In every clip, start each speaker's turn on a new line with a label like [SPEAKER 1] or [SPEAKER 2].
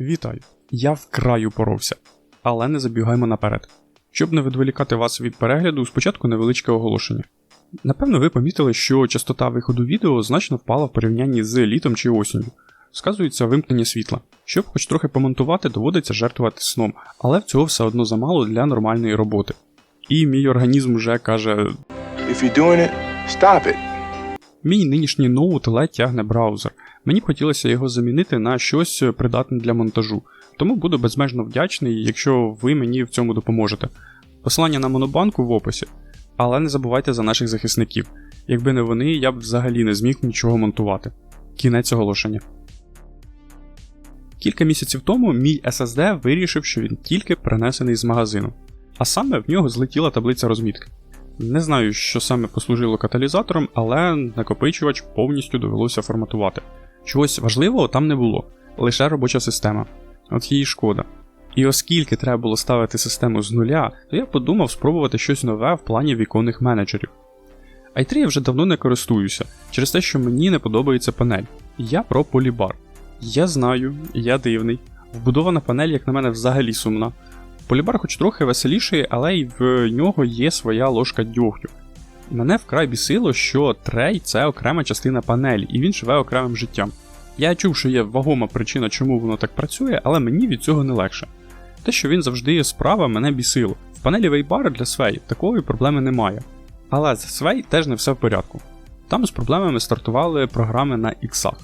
[SPEAKER 1] Вітаю! Я вкрай упоровся, але не забігаємо наперед. Щоб не відволікати вас від перегляду, спочатку невеличке оголошення. Напевно, ви помітили, що частота виходу відео значно впала в порівнянні з літом чи осінню. Сказується вимкнення світла. Щоб хоч трохи помонтувати, доводиться жертвувати сном, але цього все одно замало для нормальної роботи. І мій організм вже каже:
[SPEAKER 2] If you're doing it, stop it.
[SPEAKER 1] Мій нинішній ноут ледь тягне браузер. Мені б хотілося його замінити на щось придатне для монтажу, тому буду безмежно вдячний, якщо ви мені в цьому допоможете. Посилання на монобанку в описі. Але не забувайте за наших захисників. Якби не вони, я б взагалі не зміг нічого монтувати. Кінець оголошення. Кілька місяців тому мій SSD вирішив, що він тільки принесений з магазину. А саме в нього злетіла таблиця розмітки. Не знаю, що саме послужило каталізатором, але накопичувач повністю довелося форматувати. Чогось важливого там не було, лише робоча система. От її шкода. І оскільки треба було ставити систему з нуля, то я подумав спробувати щось нове в плані віконних менеджерів. i3 я вже давно не користуюся, через те, що мені не подобається панель. Я про полібар. Я знаю, я дивний. Вбудована панель, як на мене, взагалі сумна. Полібар хоч трохи веселіший, але й в нього є своя ложка дьогтю. Мене вкрай бісило, що трей це окрема частина панелі, і він живе окремим життям. Я чув, що є вагома причина, чому воно так працює, але мені від цього не легше. Те, що він завжди є справа, мене бісило. В панелі Вейбара для Свей такої проблеми немає. Але з Свей теж не все в порядку. Там з проблемами стартували програми на іксах.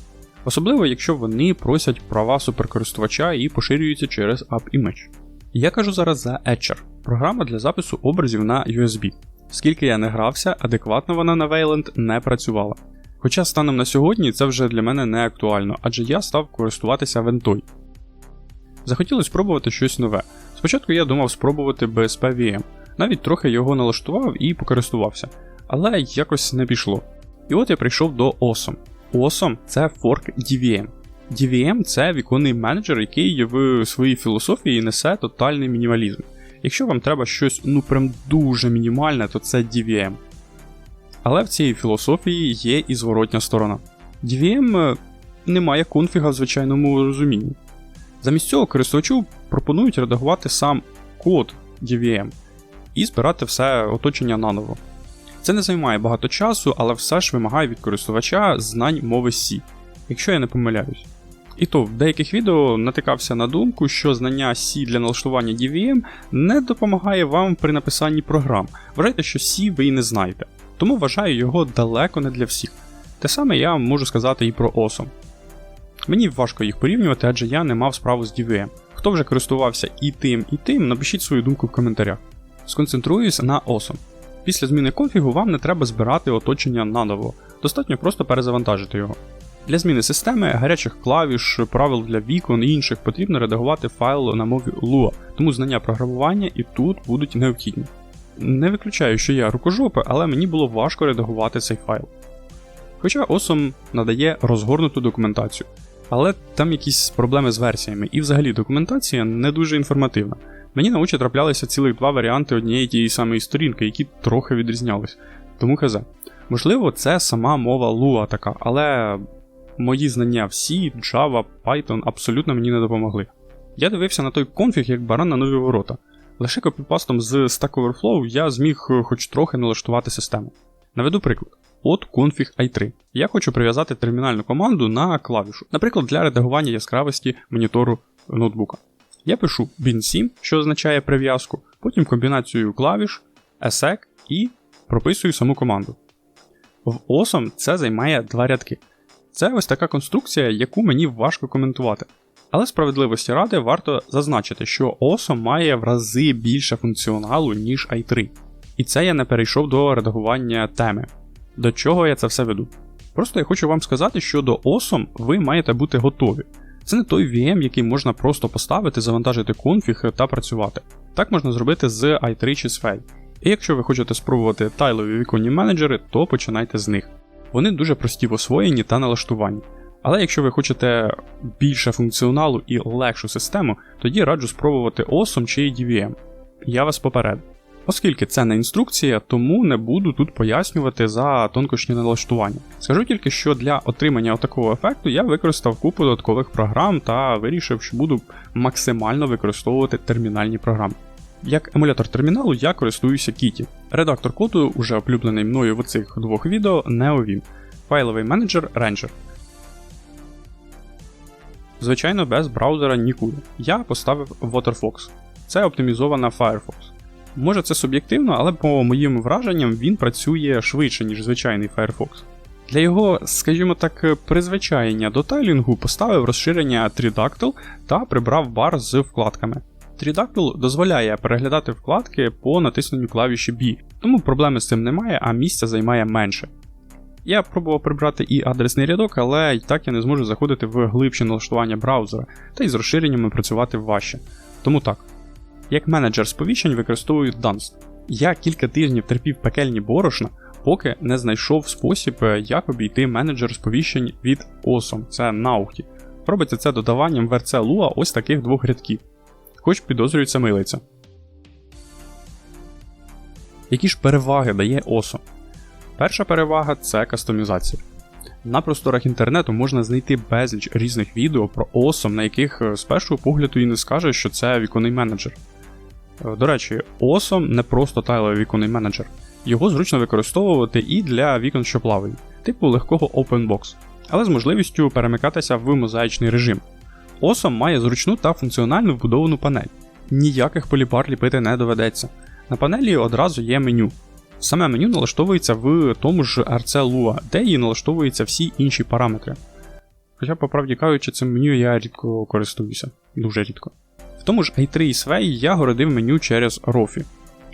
[SPEAKER 1] Особливо, якщо вони просять права суперкористувача і поширюються через AppImage. Я кажу зараз за Etcher, програма для запису образів на USB. Скільки я не грався, адекватно вона на Wayland не працювала. Хоча станом на сьогодні це вже для мене не актуально, адже я став користуватися Ventoy. Захотілося спробувати щось нове. Спочатку я думав спробувати BSP VM, навіть трохи його налаштував і покористувався, але якось не пішло. І от я прийшов до Awesome. Awesome – це форк DVM. DVM це віконний менеджер, який в своїй філософії несе тотальний мінімалізм. Якщо вам треба щось ну прям дуже мінімальне, то це DVM. Але в цій філософії є і зворотня сторона. DVM не має конфіга в звичайному розумінні. Замість цього користувачу пропонують редагувати сам код DVM і збирати все оточення наново. Це не займає багато часу, але все ж вимагає від користувача знань мови C, якщо я не помиляюсь. І то в деяких відео натикався на думку, що знання C для налаштування DVM не допомагає вам при написанні програм. Вважайте, що C ви і не знаєте, тому вважаю його далеко не для всіх. Те саме я можу сказати і про Awesome. Мені важко їх порівнювати, адже я не мав справу з DVM. Хто вже користувався і тим, і тим, напишіть свою думку в коментарях. Сконцентруюсь на Awesome. Після зміни конфігу вам не треба збирати оточення наново, достатньо просто перезавантажити його. Для зміни системи, гарячих клавіш, правил для вікон і інших потрібно редагувати файл на мові Lua, тому знання програмування і тут будуть необхідні. Не виключаю, що я рукожопи, але мені було важко редагувати цей файл. Хоча Awesome надає розгорнуту документацію, але там якісь проблеми з версіями, і взагалі документація не дуже інформативна. Мені на очі траплялися цілих два варіанти однієї тієї самої сторінки, які трохи відрізнялись. Тому хз. Можливо, це сама мова Lua така, але мої знання в C, Java, Python абсолютно мені не допомогли. Я дивився на той конфіг як баран на нові ворота. Лише копіпастом з Stack Overflow я зміг хоч трохи налаштувати систему. Наведу приклад. От config i3. Я хочу прив'язати термінальну команду на клавішу, наприклад, для редагування яскравості монітору ноутбука. Я пишу bin7, що означає прив'язку, потім комбінацію клавіш, ESC і прописую саму команду. В Awesome це займає два рядки. Це ось така конструкція, яку мені важко коментувати. Але справедливості ради варто зазначити, що Awesome має в рази більше функціоналу, ніж i3. І це я не перейшов до редагування теми. До чого я це все веду? Просто я хочу вам сказати, що до Awesome ви маєте бути готові. Це не той VM, який можна просто поставити, завантажити конфіг та працювати. Так можна зробити з i3 чи Sway. І якщо ви хочете спробувати тайлові віконні менеджери, то починайте з них. Вони дуже прості в освоєнні та налаштуванні. Але якщо ви хочете більше функціоналу і легшу систему, тоді раджу спробувати Awesome чи DVM. Я вас попереду. Оскільки це не інструкція, тому не буду тут пояснювати за тонкощні налаштування. Скажу тільки, що для отримання такого ефекту я використав купу додаткових програм та вирішив, що буду максимально використовувати термінальні програми. Як емулятор терміналу я користуюся Kitty. Редактор коду, уже облюблений мною в цих двох відео, NeoVim. Файловий менеджер Ranger. Звичайно, без браузера нікуди. Я поставив WaterFox. Це оптимізована Firefox. Може це суб'єктивно, але по моїм враженням він працює швидше, ніж звичайний Firefox. Для його, скажімо так, призвичаєння до тайлінгу поставив розширення Tridactyl та прибрав бар з вкладками. Tridactyl дозволяє переглядати вкладки по натисненню клавіші B, тому проблеми з цим немає, а місця займає менше. Я пробував прибрати і адресний рядок, але й так я не зможу заходити в глибші налаштування браузера, та й з розширеннями працювати важче. Тому так. Як менеджер сповіщень використовую Dunst. Я кілька тижнів терпів пекельні борошна, поки не знайшов спосіб, як обійти менеджер сповіщень від Awesome, це Наухті. Робиться це додаванням в RC Lua ось таких двох рядків. Хоч підозрюється милиця. Які ж переваги дає Awesome? Перша перевага це кастомізація. На просторах інтернету можна знайти безліч різних відео про Awesome, на яких з першого погляду і не скаже, що це віконний менеджер. До речі, Awesome не просто тайловий віконний менеджер. Його зручно використовувати і для вікон, що плавають, типу легкого OpenBox, але з можливістю перемикатися в мозаїчний режим. Awesome має зручну та функціональну вбудовану панель. Ніяких поліпар ліпити не доведеться. На панелі одразу є меню. Саме меню налаштовується в тому ж RC Lua, де і налаштовуються всі інші параметри. Хоча, по правді кажучи, цим меню я рідко користуюся, дуже рідко. В тому ж i3 і Sway я городив меню через Rofi.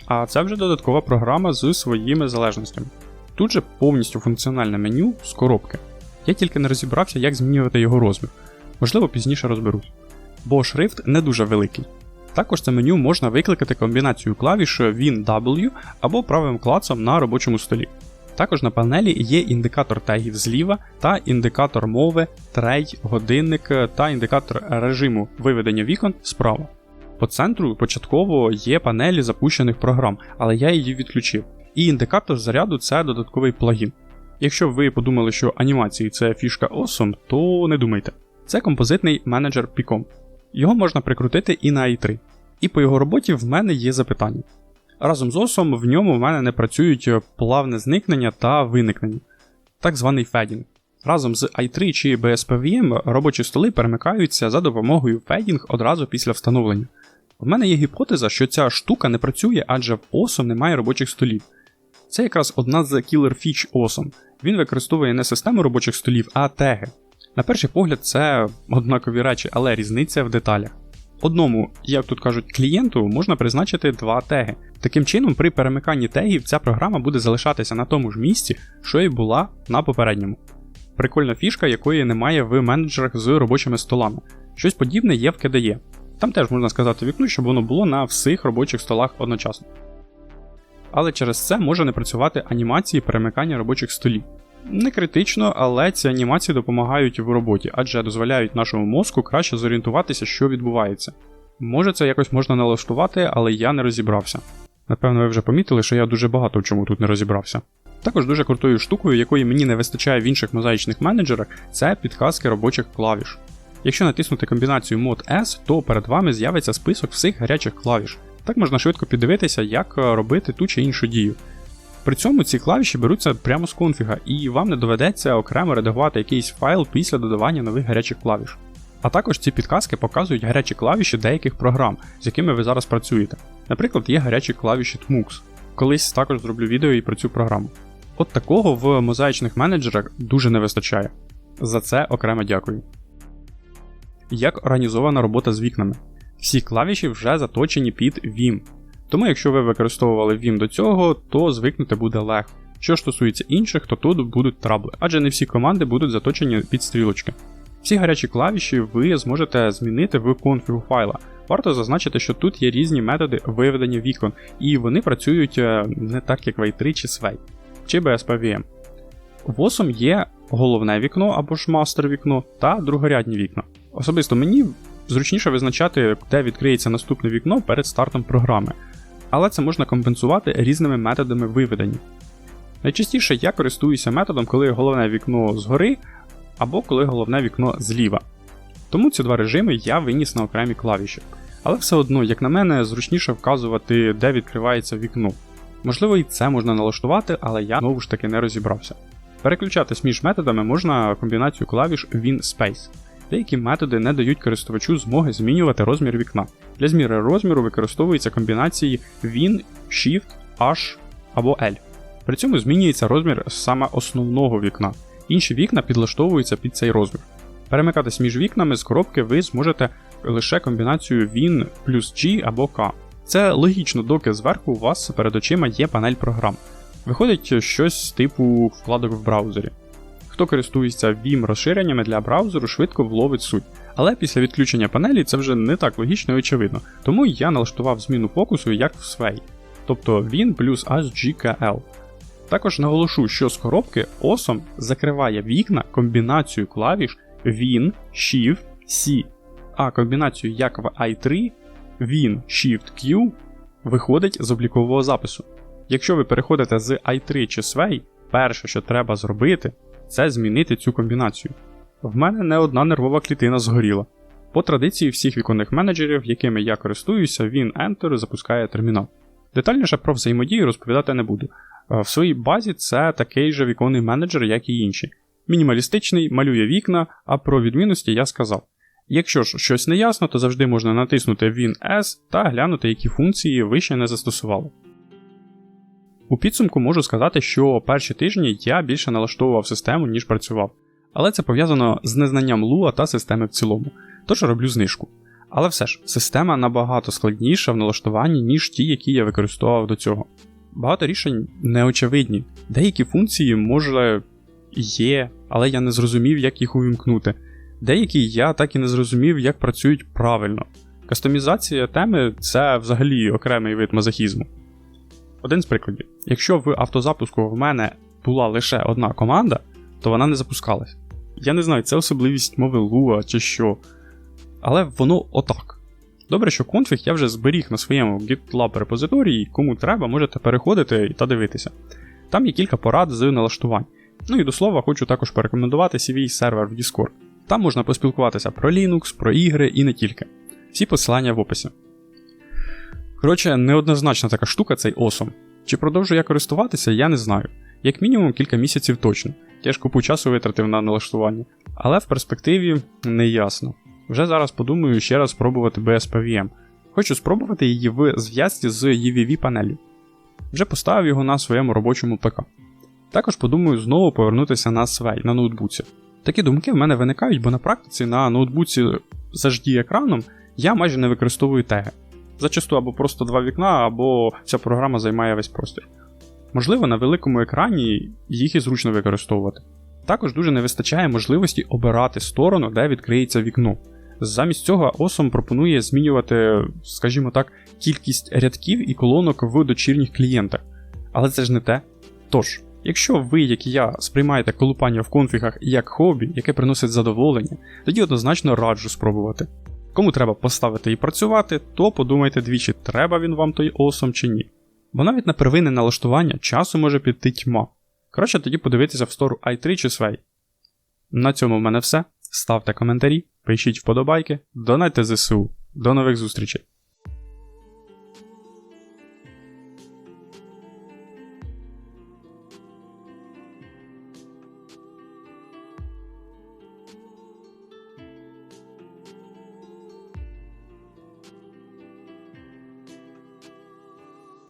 [SPEAKER 1] А це вже додаткова програма з своїми залежностями. Тут же повністю функціональне меню з коробки. Я тільки не розібрався, як змінювати його розмір. Можливо, пізніше розберусь. Бо шрифт не дуже великий. Також це меню можна викликати комбінацію клавіш Win-W або правим клацом на робочому столі. Також на панелі є індикатор тегів зліва та індикатор мови, трей, годинник та індикатор режиму виведення вікон справа. По центру початково є панелі запущених програм, але я її відключив. І індикатор заряду це додатковий плагін. Якщо ви подумали, що анімації це фішка Awesome, то не думайте. Це композитний менеджер Picom. Його можна прикрутити і на i3. І по його роботі в мене є запитання. Разом з OSом в ньому в мене не працюють плавне зникнення та виникнення, так званий федінг. Разом з i3 чи BSPVM робочі столи перемикаються за допомогою федінг одразу після встановлення. В мене є гіпотеза, що ця штука не працює, адже в OSом немає робочих столів. Це якраз одна з killer фіч OSом. Він використовує не систему робочих столів, а теги. На перший погляд, це однакові речі, але різниця в деталях. Одному, як тут кажуть, клієнту можна призначити два теги. Таким чином, при перемиканні тегів ця програма буде залишатися на тому ж місці, що і була на попередньому. Прикольна фішка, якої немає в менеджерах з робочими столами. Щось подібне є в KDE. Там теж можна сказати вікно, щоб воно було на всіх робочих столах одночасно. Але через це може не працювати анімації перемикання робочих столів. Не критично, але ці анімації допомагають в роботі, адже дозволяють нашому мозку краще зорієнтуватися, що відбувається. Може це якось можна налаштувати, але я не розібрався. Напевно, ви вже помітили, що я дуже багато в чому тут не розібрався. Також дуже крутою штукою, якої мені не вистачає в інших мозаїчних менеджерах, це підказки робочих клавіш. Якщо натиснути комбінацію Mod S, то перед вами з'явиться список всіх гарячих клавіш. Так можна швидко піддивитися, як робити ту чи іншу дію. При цьому ці клавіші беруться прямо з конфіга, і вам не доведеться окремо редагувати якийсь файл після додавання нових гарячих клавіш. А також ці підказки показують гарячі клавіші деяких програм, з якими ви зараз працюєте. Наприклад, є гарячі клавіші TMUX. Колись також зроблю відео і про цю програму. От такого в мозаїчних менеджерах дуже не вистачає. За це окремо дякую. Як організована робота з вікнами? Всі клавіші вже заточені під Vim. Тому, якщо ви використовували Vim до цього, то звикнути буде легко. Що ж стосується інших, то тут будуть трабли, адже не всі команди будуть заточені під стрілочки. Всі гарячі клавіші ви зможете змінити в конфігу файла. Варто зазначити, що тут є різні методи виведення вікон, і вони працюють не так, як в i3 чи Sway, чи BSPVM. В OSM є головне вікно або ж мастер вікно та другорядні вікна. Особисто мені зручніше визначати, де відкриється наступне вікно перед стартом програми. Але це можна компенсувати різними методами виведення. Найчастіше я користуюся методом, коли головне вікно згори або коли головне вікно зліва. Тому ці два режими я виніс на окремі клавіші. Але все одно, як на мене, зручніше вказувати, де відкривається вікно. Можливо, і це можна налаштувати, але я знову ж таки не розібрався. Переключатись між методами можна комбінацію клавіш WinSpace. Деякі методи не дають користувачу змоги змінювати розмір вікна. Для зміри розміру використовуються комбінації Win, Shift, H або L. При цьому змінюється розмір саме основного вікна. Інші вікна підлаштовуються під цей розмір. Перемикатись між вікнами з коробки ви зможете лише комбінацію Win плюс G або K. Це логічно, доки зверху у вас перед очима є панель програм. Виходить щось типу вкладок в браузері. Хто користується Vim розширеннями для браузеру, швидко вловить суть. Але після відключення панелі це вже не так логічно і очевидно, тому я налаштував зміну фокусу як в Sway, тобто Win плюс HGKL. Також наголошу, що з коробки Awesome закриває вікна комбінацію клавіш Win, Shift, C, а комбінацію як в i3 Win, Shift, Q виходить з облікового запису. Якщо ви переходите з i3 чи Sway, перше, що треба зробити, це змінити цю комбінацію. В мене не одна нервова клітина згоріла. По традиції всіх віконних менеджерів, якими я користуюся, він Enter запускає термінал. Детальніше про взаємодію розповідати не буду. Е, В своїй базі це такий же віконний менеджер, як і інші. Мінімалістичний, малює вікна, а про відмінності я сказав. Якщо ж щось не ясно, то завжди можна натиснути Win S та глянути, які функції ви ще не застосували. У підсумку можу сказати, що перші тижні я більше налаштовував систему, ніж працював. Але це пов'язано з незнанням Lua та системи в цілому, тож роблю знижку. Але все ж, система набагато складніша в налаштуванні, ніж ті, які я використовував до цього. Багато рішень неочевидні. Деякі функції, може, є, але я не зрозумів, як їх увімкнути. Деякі я так і не зрозумів, як працюють правильно. Кастомізація теми це взагалі окремий вид мазохізму. Один з прикладів: якщо в автозапуску в мене була лише одна команда, то вона не запускалась. Я не знаю, це особливість мови Lua чи що. Але воно отак. Добре, що конфіг я вже зберіг на своєму GitLab репозиторії, кому треба, можете переходити та дивитися. Там є кілька порад з налаштувань. Ну і до слова, хочу також порекомендувати свій сервер в Discord. Там можна поспілкуватися про Linux, про ігри і не тільки. Всі посилання в описі. Коротше, неоднозначна така штука цей Awesome. Чи продовжу я користуватися, я не знаю. Як мінімум кілька місяців точно. Я ж купу часу витратив на налаштування. Але в перспективі не ясно. Вже зараз подумаю ще раз спробувати BSPVM. Хочу спробувати її в зв'язці з EVV панелью. Вже поставив його на своєму робочому ПК. Також подумаю знову повернутися на Sway на ноутбуці. Такі думки в мене виникають, бо на практиці на ноутбуці з екраном я майже не використовую теги. Зачасту або просто два вікна, або ця програма займає весь простір. Можливо, на великому екрані їх і зручно використовувати. Також дуже не вистачає можливості обирати сторону, де відкриється вікно. Замість цього Awesome пропонує змінювати, скажімо так, кількість рядків і колонок в дочірніх клієнтах. Але це ж не те. Тож, якщо ви, як і я, сприймаєте колупання в конфігах як хобі, яке приносить задоволення, тоді однозначно раджу спробувати. Кому треба поставити і працювати, то подумайте двічі, треба він вам той осом чи ні. Бо навіть на первинне налаштування часу може піти тьма. Краще тоді подивитися в стору i3 чи Sway. На цьому в мене все. Ставте коментарі, пишіть вподобайки, донайте ЗСУ. До нових зустрічей!